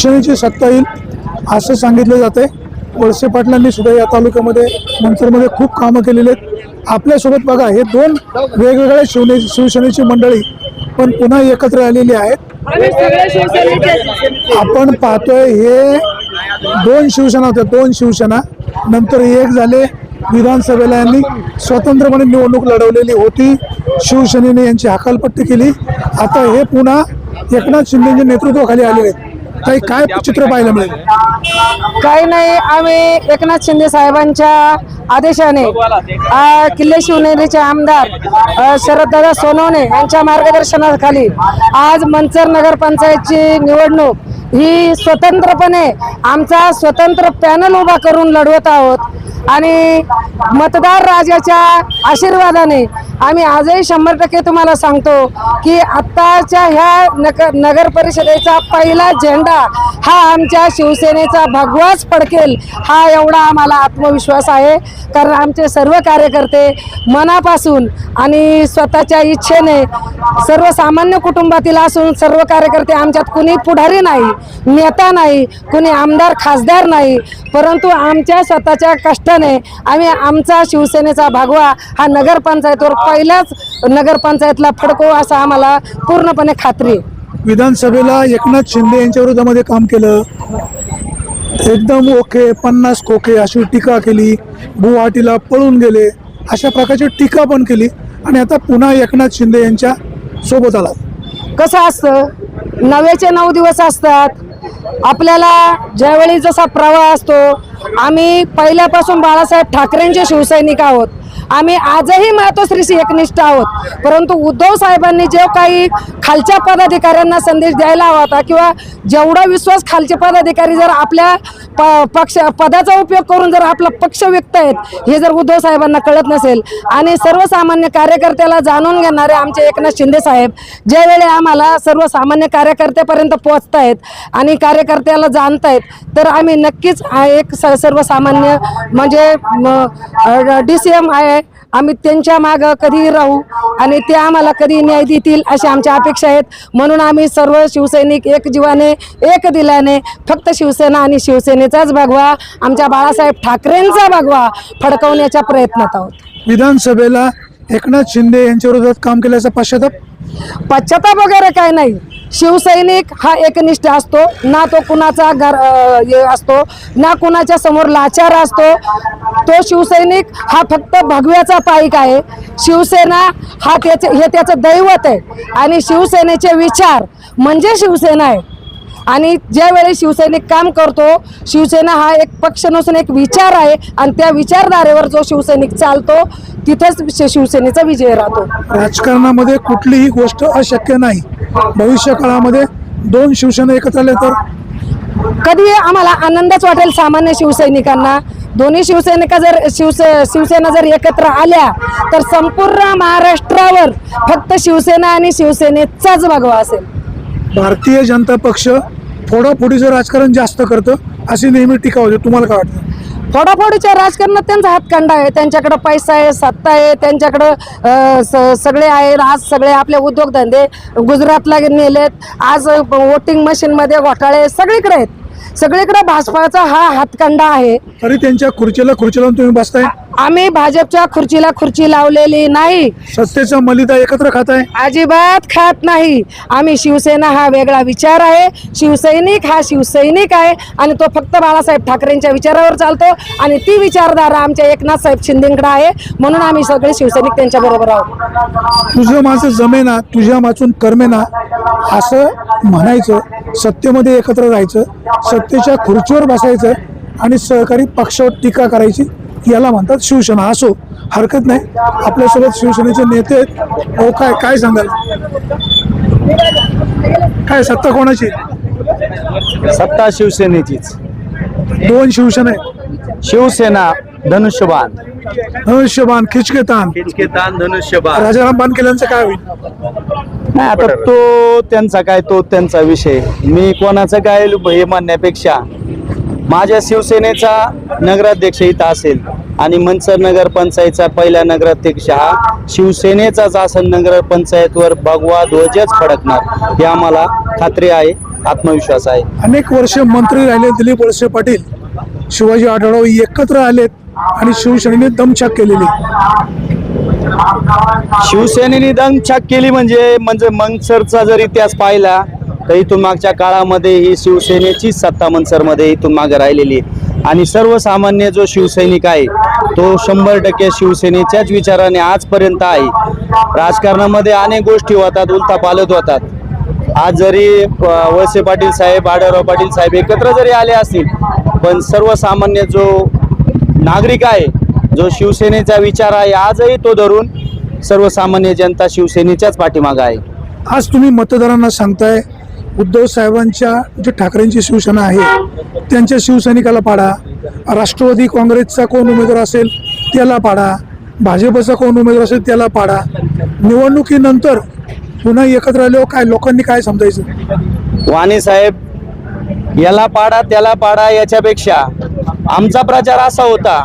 शिवसेनेची सत्ता येईल असं सांगितलं जातंय. वळसे पाटलांनी सुद्धा या तालुक्यामध्ये मंचरमध्ये खूप कामं केलेली आहेत. आपल्यासोबत बघा हे दोन वेगवेगळ्या शिवने शिवसेनेची मंडळी पण पुन्हा एकत्र आलेली आहेत. आपण पाहतोय हे दोन शिवसेना होत्या दोन शिवसेना. नंतर एक झाले विधानसभेला यांनी स्वतंत्रपणे निवडणूक लढवलेली होती. शिवसेनेने यांची हकालपट्टी केली. आता हे पुन्हा एकनाथ शिंदेच्या नेतृत्वाखाली आलेले आहेत. काही काय चित्र पाहायला मिळेल काही नाही आम्ही एकनाथ शिंदे साहेबांच्या आदेशाने आ, किल्ले शिवनेरीचे आमदार शरददादा सोनवणे यांच्या मार्गदर्शनाखाली आज मंचर नगरपंचायतची निवडणूक ही स्वतंत्रपणे आमचा स्वतंत्र पॅनल उभा करून लढवत आहोत. आणि मतदार राजाच्या आशीर्वादाने आम्ही आजही शंभर टक्के तुम्हाला सांगतो की आत्ताच्या ह्या नगर नगर परिषदेचा पहिला झेंडा हा आमच्या शिवसेनेचा भगवाच पडकेल हा एवढा आम्हाला आत्मविश्वास आहे. कारण आमचे सर्व कार्यकर्ते मनापासून आणि स्वतःच्या इच्छेने सर्वसामान्य कुटुंबातील असून सर्व कार्यकर्ते आमच्यात कुणी पुढारी नाही नेता नाही कुणी आमदार खासदार नाही परंतु आमच्या स्वतःच्या कष्ट कष्टाने आम्ही आमचा शिवसेनेचा भगवा हा नगरपंचायतवर पहिल्याच नगरपंचायतला फडको असं आम्हाला पूर्णपणे खात्री विधानसभेला एकनाथ शिंदे यांच्या विरोधामध्ये काम केलं. एकदम ओके पन्नास खोके अशी टीका केली. गुवाहाटीला पळून गेले. अशा प्रकारची टीका पण केली. आणि आता पुन्हा एकनाथ शिंदे यांच्या सोबत आला. कसं असतं? नव्याचे नऊ दिवस असतात. आपल्याला ज्यावेळी जसा प्रवाह असतो आम्ही पहिल्यापासून बाळासाहेब ठाकरेंचे शिवसैनिक आहोत. आम्ही आजही मातोश्रीशी एकनिष्ठ आहोत. परंतु उद्धव साहेबांनी जे काही खालच्या पदाधिकाऱ्यांना संदेश द्यायला हवा होता किंवा जेवढा विश्वास खालचे पदाधिकारी जर आपल्या प पक्ष पदाचा उपयोग करून जर आपला पक्ष व्यक्त आहेत हे जर उद्धव साहेबांना कळत नसेल आणि सर्वसामान्य कार्यकर्त्याला जाणून घेणारे आमचे एकनाथ शिंदे साहेब ज्यावेळी आम्हाला सर्वसामान्य कार्यकर्त्यापर्यंत पोहोचतायत आणि कार्यकर्त्याला जाणतायत तर आम्ही नक्कीच एक स- सर्वसामान्य म्हणजे डी सी एम आहे आम्ही त्यांच्या मागं कधीही राहू आणि ते आम्हाला कधी न्याय देतील अशी आमच्या अपेक्षा आहेत. म्हणून आम्ही सर्व शिवसैनिक एक जीवाने एक दिल्याने फक्त शिवसेना आणि शिवसेनेचाच भगवा आमच्या बाळासाहेब ठाकरेंचा भगवा फडकवण्याच्या प्रयत्नात आहोत. विधानसभेला एकनाथ शिंदे यांच्या विरोधात काम केल्याचा पश्चाताप? पश्चाताप वगैरे काय नाही. शिवसैनिक हा एकनिष्ठ असतो. ना तो कुणाचा घर हे असतो ना कुणाच्या समोर लाचार असतो. तो शिवसैनिक हा फक्त भगव्याचा पाईक आहे. शिवसेना हा त्याचे हे त्याचं दैवत आहे. आणि शिवसेनेचे विचार म्हणजे शिवसेना आहे. आणि ज्यावेळी शिवसैनिक काम करतो शिवसेना हा एक पक्ष नसून एक विचार आहे आणि त्या विचारधारेवर जो शिवसैनिक चालतो तिथेच शिवसेनेचा विजय राहतो. राजकारणामध्ये कुठलीही गोष्ट अशक्य नाही. भविष्य काळामध्ये दोन शिवसेना एकत्र आले तर? कधी आम्हाला आनंदच वाटेल सामान्य शिवसैनिकांना. दोन्ही शिवसैनिका जर शिवसे शिवसेना जर एकत्र आल्या तर संपूर्ण महाराष्ट्रावर फक्त शिवसेना आणि शिवसेनेचाच भगवा असेल. भारतीय जनता पक्ष फोडाफोडीचं राजकारण जास्त करतं अशी नेहमी टीका होते. तुम्हाला काय वाटतं? फोडाफोडीच्या राजकारणात त्यांचा हातखंडा आहे. त्यांच्याकडे पैसा आहे सत्ता आहे त्यांच्याकडं स- सगळे आहे आज सगळे आपले उद्योगधंदे गुजरातला नेलेत. आज वोटिंग मशीनमध्ये घोटाळे सगळीकडे आहेत. सगळीकडे भाजपाचा हा हातखंडा आहे. तरी त्यांच्या खुर्चीला खुर्ची लावून तुम्ही बसताय? आम्ही भाजपच्या खुर्चीला खुर्ची लावलेली नाही. सत्तेचा मलिदा एकत्र खाताय? अजिबात खात नाही. आम्ही शिवसेना हा वेगळा विचार आहे. शिवसैनिक हा शिवसैनिक आहे आणि तो फक्त बाळासाहेब ठाकरेंच्या विचारावर चालतो आणि ती विचारधारा आमच्या एकनाथ साहेब शिंदेकडे आहे. म्हणून आम्ही सगळे शिवसैनिक त्यांच्या बरोबर आहोत. तुझं माझं जमेना तुझ्या माचून कर्मेना असं म्हणायचं सत्तेमध्ये एकत्र राहायचं सत्तेच्या खुर्चीवर बसायचं आणि सहकारी पक्षावर टीका करायची याला म्हणतात शिवसेना. असो हरकत नाही. आपल्यासोबत शिवसेनेचे नेते आहेत. हो काय काय सांगाल? काय सत्ता कोणाची? सत्ता शिवसेनेचीच. दोन शिवसेना आहेत. शिवसेना धनुष्यबाण. धनुष्यबाण खिचकेतान. धनुष्यबाण. राजाराम बानकेल्यांचं काय होईल? नाही आता तो त्यांचा काय तो त्यांचा विषय. मी कोणाचं काय हे म्हणण्यापेक्षा माझ्या शिवसेनेचा नगराध्यक्ष इथं असेल आणि मनसर नगर पंचायतचा पहिला नगराध्यक्ष हा शिवसेनेचाच असेल नगर पंचायतवर भगवा ध्वजच फडकणार. हे आम्हाला खात्री आहे आत्मविश्वास आहे. अनेक वर्ष मंत्री राहिले दिलीप वळसे पाटील शिवाजी आढळराव एकत्र आलेत आणि शिवसेनेने दमछाक केलेली. शिवसेनेने दंगछाक केली म्हणजे म्हणजे मनसरचा जर इतिहास पाहिला तर इथून मागच्या काळामध्ये ही शिवसेनेची सत्ता मनसरमध्ये इथून मागे राहिलेली आहे. आणि सर्वसामान्य जो शिवसैनिक आहे तो शंभर टक्के शिवसेनेच्याच विचाराने आजपर्यंत आहे राजकारणामध्ये अनेक गोष्टी होतात उलथा पालत होतात आज जरी वळसे पाटील साहेब आढळराव पाटील साहेब एकत्र जरी आले असतील पण सर्वसामान्य जो नागरिक आहे जो शिवसेनेचा विचार आहे आजही तो धरून सर्वसामान्य जनता शिवसेनेच्याच पाठीमागं आहे. आज तुम्ही मतदारांना सांगताय उद्धव साहेबांच्या जे ठाकरेंची शिवसेना आहे त्यांच्या शिवसैनिकाला पाडा. राष्ट्रवादी काँग्रेसचा कोण उमेदवार असेल त्याला पाडा. भाजपचा कोण उमेदवार असेल त्याला पाडा. निवडणुकीनंतर पुन्हा एकत्र आल्यावर काय लोकांनी काय समजायचं? वाणी साहेब याला पाडा त्याला पाडा याच्यापेक्षा आमचा प्रचार असा होता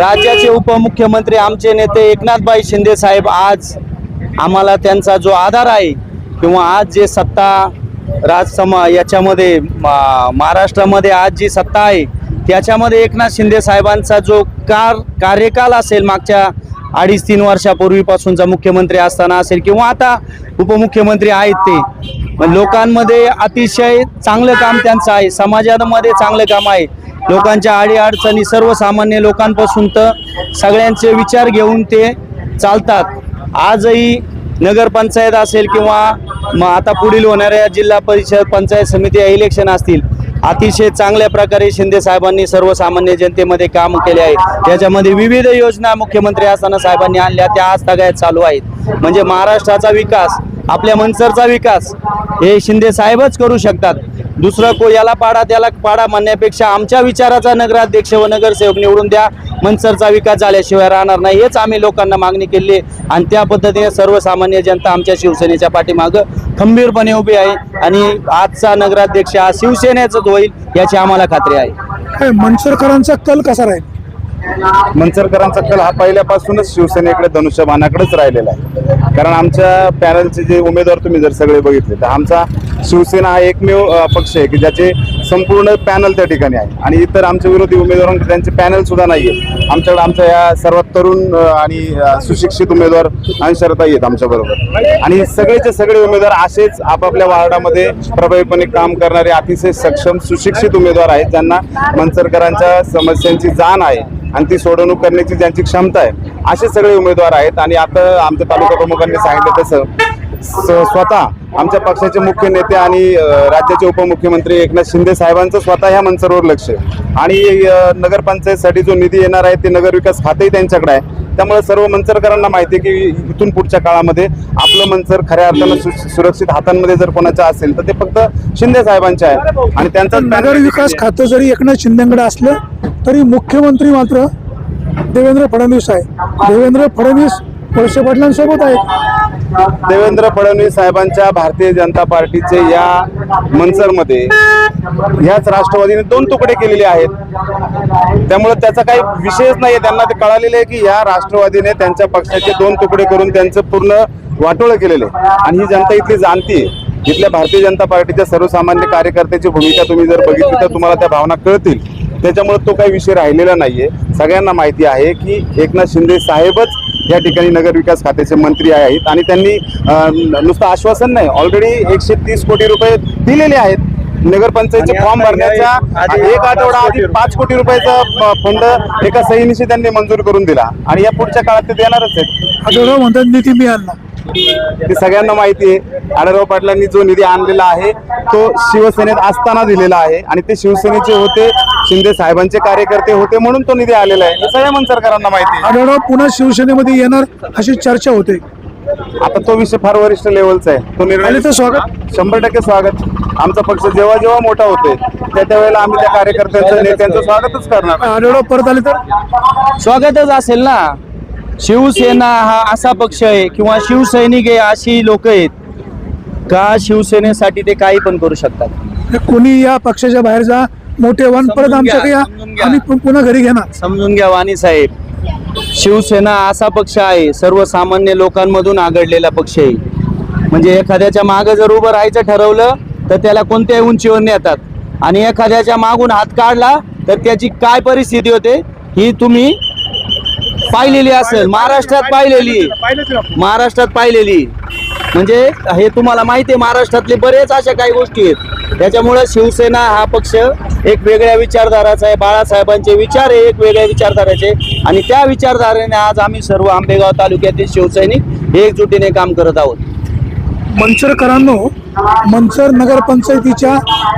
राज्याचे उपमुख्यमंत्री आमचे नेते एकनाथबाई शिंदे साहेब आज आम्हाला त्यांचा जो आधार आहे किंवा आज जे सत्ता राजसमा याच्यामध्ये महाराष्ट्रामध्ये आज जी सत्ता आहे त्याच्यामध्ये एकनाथ शिंदे साहेबांचा जो कार कार्यकाल असेल मागच्या अडीच तीन वर्षापूर्वीपासूनचा मुख्यमंत्री असताना असेल किंवा आता उपमुख्यमंत्री आहेत ते लोकांमध्ये अतिशय चांगलं काम त्यांचं आहे समाजामध्ये चांगलं काम आहे. लोकांच्या अडीअडचणी सर्वसामान्य लोकांपासून तर सगळ्यांचे विचार घेऊन ते चालतात. आजही नगरपंचायत असेल किंवा मग आता पुढील होणाऱ्या जिल्हा परिषद पंचायत समिती या इलेक्शन असतील अतिशय चांगल्या प्रकारे शिंदे साहेबांनी सर्वसामान्य जनतेमध्ये काम केले आहे. त्याच्यामध्ये विविध योजना मुख्यमंत्री असताना साहेबांनी आणल्या त्या आज तगायत चालू आहेत. म्हणजे महाराष्ट्राचा विकास आपल्या मनसरचा विकास हे शिंदे साहेबच करू शकतात. दुसरं को याला पाडा त्याला पाडा म्हणण्यापेक्षा आमच्या विचाराचा नगराध्यक्ष व नगरसेवक निवडून द्या. मनसरचा विकास झाल्याशिवाय राहणार नाही. हेच आम्ही लोकांना मागणी केली आहे. आणि त्या पद्धतीने सर्वसामान्य जनता आमच्या शिवसेनेच्या पाठीमागं खंबीरपणे उभी आहे. आणि आजचा नगराध्यक्ष हा शिवसेनेचाच होईल याची आम्हाला खात्री आहे. काय मनसरकरांचा कल कसा राहील? मनसरकरांचा कल हा पहिल्यापासूनच शिवसेनेकडे धनुष्यबाणाकडेच राहिलेला आहे. कारण आमच्या पॅनलचे जे उमेदवार तुम्ही जर सगळे बघितले तर आमचा शिवसेना हा एकमेव पक्ष आहे की ज्याचे संपूर्ण पॅनल त्या ठिकाणी आहे. आणि इतर आमच्या विरोधी उमेदवारांकडे त्यांचे पॅनल सुद्धा नाही आहे आमच्याकडे आमच्या या सर्वात तरुण आणि सुशिक्षित उमेदवार अंशरता आहेत आमच्या बरोबर आणि सगळेचे सगळे उमेदवार असेच आपापल्या वार्डामध्ये प्रभावीपणे काम करणारे अतिशय सक्षम सुशिक्षित उमेदवार आहेत. ज्यांना मनसरकरांच्या समस्यांची जाण आहे. आणि ती सोडवणूक करण्याची ज्यांची क्षमता आहे असे सगळे उमेदवार आहेत. आणि आता आमच्या तालुका प्रमुखांनी सांगितलं तसं स- स्वतः आमच्या पक्षाचे मुख्य नेते आणि राज्याचे उपमुख्यमंत्री एकनाथ शिंदे साहेबांचं स्वतः ह्या मंचावर लक्ष आणि नगरपंचायतसाठी जो निधी येणार आहे ते नगर विकास खातेही त्यांच्याकडे आहे. त्यामुळे सर्व मंचरकरांना माहिती आहे की इथून पुढच्या काळामध्ये आपलं मंचर खऱ्या अर्थानं सुरक्षित हातांमध्ये जर कोणाचं असेल तर ते फक्त शिंदे साहेबांचे आहे. आणि त्यांचा नगरविकास खातं जरी एकनाथ शिंदेकडे असलं तरी मुख्यमंत्री मात्र देवेंद्र फडणवीस आहे. देवेंद्र फडणवीस वळसे पाटलांसोबत आहेत. देवेंद्र फडणवीस साहेबांच्या भारतीय जनता पार्टीचे या मनसरमध्ये ह्याच राष्ट्रवादीने दोन तुकडे केलेले आहेत. त्यामुळे त्याचा काही विषयच आहे त्यांना ते कळालेलं आहे की ह्या राष्ट्रवादीने त्यांच्या पक्षाचे दोन तुकडे करून त्यांचं पूर्ण वाटोळं केलेलं आहे. आणि ही जनता इथली जाणती इथल्या भारतीय जनता पार्टीच्या सर्वसामान्य कार्यकर्त्याची भूमिका तुम्ही जर बघितली तर तुम्हाला त्या भावना कळतील. त्याच्यामुळे तो काही विषय राहिलेला नाहीये. सगळ्यांना माहिती आहे की एकनाथ शिंदे साहेबच या ठिकाणी नगर विकास खात्याचे मंत्री आहेत आणि त्यांनी नुसतं आश्वासन नाही ऑलरेडी एकशे तीस कोटी रुपये दिलेले आहेत. नगरपंचायतचे फॉर्म भरण्याच्या एक आठवडा पाच आधी कोटी पाच कोटी रुपयाचा फंड एका सहीनिशी त्यांनी मंजूर करून दिला. आणि या पुढच्या काळात ते देणारच आहेत. आढळराव म्हणतात निधी मी आणला ते सगळ्यांना माहिती आहे. आढळराव पाटलांनी जो निधी आणलेला आहे तो शिवसेनेत असताना दिलेला आहे. आणि ते शिवसेनेचे होते शिंदे साहेबांचे कार्यकर्ते होते म्हणून तो निधी आलेला आहे. हे सगळ्या मनसरकरांना माहिती आहे. आढळराव पुन्हा शिवसेनेमध्ये येणार अशी चर्चा होते. आता तो विषय फार वरिष्ठ लेवलचा आहे. तो निर्णय स्वागत? शंभर टक्के स्वागत. आमचा पक्ष जेव्हा जेव्हा मोठा होतोय त्या त्या वेळेला आम्ही त्या कार्यकर्त्यांचं नेत्यांचं स्वागतच करणार. आढळराव परत आले तर? स्वागतच असेल ना. शिवसेना हा असा पक्ष आहे किंवा शिवसैनिक आहे अशी लोक आहेत का शिवसेनेसाठी ते काही पण करू शकतात? कोणी या पक्षाच्या बाहेर जा मोठे वाहन परत समजून आमच्याकडे घ्या, या समजून घ्या. आम्ही पुन्हा घरी घेणार समजून घ्या वाणी साहेब शिवसेना असा पक्ष आहे सर्वसामान्य लोकांमधून आघडलेला पक्ष आहे म्हणजे एखाद्याच्या मागे जर उभं राहायचं ठरवलं तर त्याला कोणत्याही उंचीवर नेतात आणि एखाद्याच्या मागून हात काढला तर त्याची काय परिस्थिती होते ही तुम्ही पाहिलेली असेल महाराष्ट्रात पाहिलेली. महाराष्ट्रात पाहिलेली म्हणजे हे तुम्हाला माहिती आहे महाराष्ट्रातले बरेच अशा काही गोष्टी आहेत. त्याच्यामुळे शिवसेना हा पक्ष एक वेगळ्या विचारधाराचा आहे बाळासाहेबांचे विचार आहे एक वेगळ्या विचारधाराचे आणि त्या विचारधारेने आज आम्ही सर्व आंबेगाव तालुक्यातील शिवसैनिक एकजुटीने काम करत आहोत. मंचरकरांनो मंचर नगरपंचायतीच्या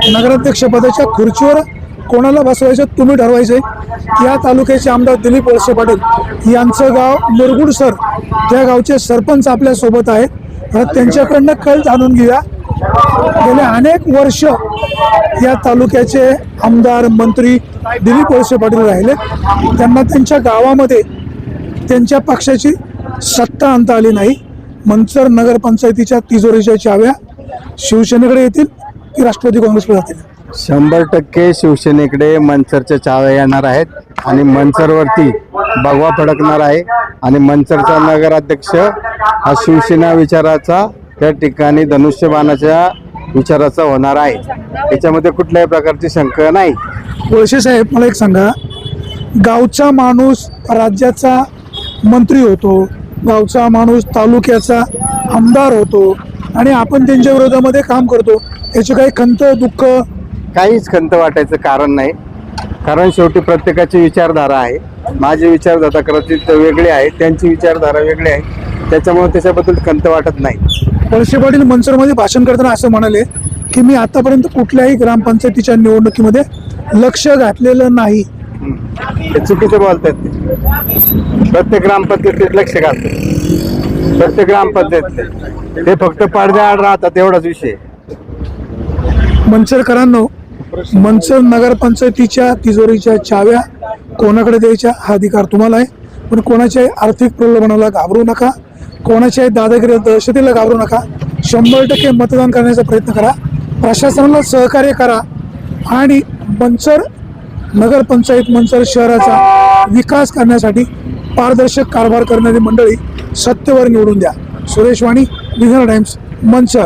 नगराध्यक्षपदाच्या खुर्चीवर कोणाला बसवायचं तुम्ही ठरवायचे. या तालुक्याचे आमदार दिलीप वळसे पाटील यांचं गाव मुरगुडसर त्या गावचे सरपंच आपल्यासोबत आहेत. परत त्यांच्याकडनं कल जाणून घेऊया. गेले अनेक वर्ष या तालुक्याचे आमदार मंत्री दिलीप वळसे पाटील राहिले. त्यांना त्यांच्या गावामध्ये त्यांच्या पक्षाची सत्ता आणता आली नाही. मंचर नगरपंचायतीच्या तिजोरीच्या चाव्या शिवसेनेकडे येतील की राष्ट्रवादी काँग्रेसकडे जातील? शंभर टक्के शिवसेनेकडे मनसरच्या चाव्या येणार आहेत आणि मनसरवरती भगवा फडकणार आहे. आणि मनसरचा नगराध्यक्ष हा शिवसेना विचाराचा त्या ठिकाणी धनुष्यबाणाच्या विचाराचा होणार आहे. याच्यामध्ये कुठल्याही प्रकारची शंका नाही. वळसे साहेब मला एक सांगा. गावचा माणूस राज्याचा मंत्री होतो गावचा माणूस तालुक्याचा आमदार होतो आणि आपण त्यांच्या विरोधामध्ये काम करतो याची काही खंत दुःख? काहीच खंत वाटायचं कारण नाही. कारण शेवटी प्रत्येकाची विचारधारा आहे. माझी विचारधारा कदाचित वेगळी आहे त्यांची विचारधारा वेगळी आहे. त्याच्यामुळे त्याच्याबद्दल खंत वाटत नाही. वळसे पाटील मंचरमध्ये भाषण करताना असं म्हणाले की मी आतापर्यंत कुठल्याही ग्रामपंचायतीच्या निवडणुकीमध्ये लक्ष घातलेलं नाही. ते चुकीचं बोलतात ते. प्रत्येक ग्रामपंचायतीत लक्ष घालतात. प्रत्येक ग्रामपंचायत ते फक्त पडद्याआड राहतात एवढाच विषय. मंचरकरांनो मंचर नगरपंचायतीच्या तिजोरीच्या चाव्या कोणाकडे द्यायच्या हा अधिकार तुम्हाला आहे. पण कोणाच्याही आर्थिक प्रलोभनाला घाबरू नका. कोणाच्याही दादागिरी दहशतीला घाबरू नका. शंभर टक्के मतदान करण्याचा प्रयत्न करा. प्रशासनाला सहकार्य करा. आणि मंचर नगरपंचायत मंचर शहराचा विकास करण्यासाठी पारदर्शक कारभार करणारी मंडळी सत्तेवर निवडून द्या. सुरेश वाणी विघ्न टाइम्स मंचर.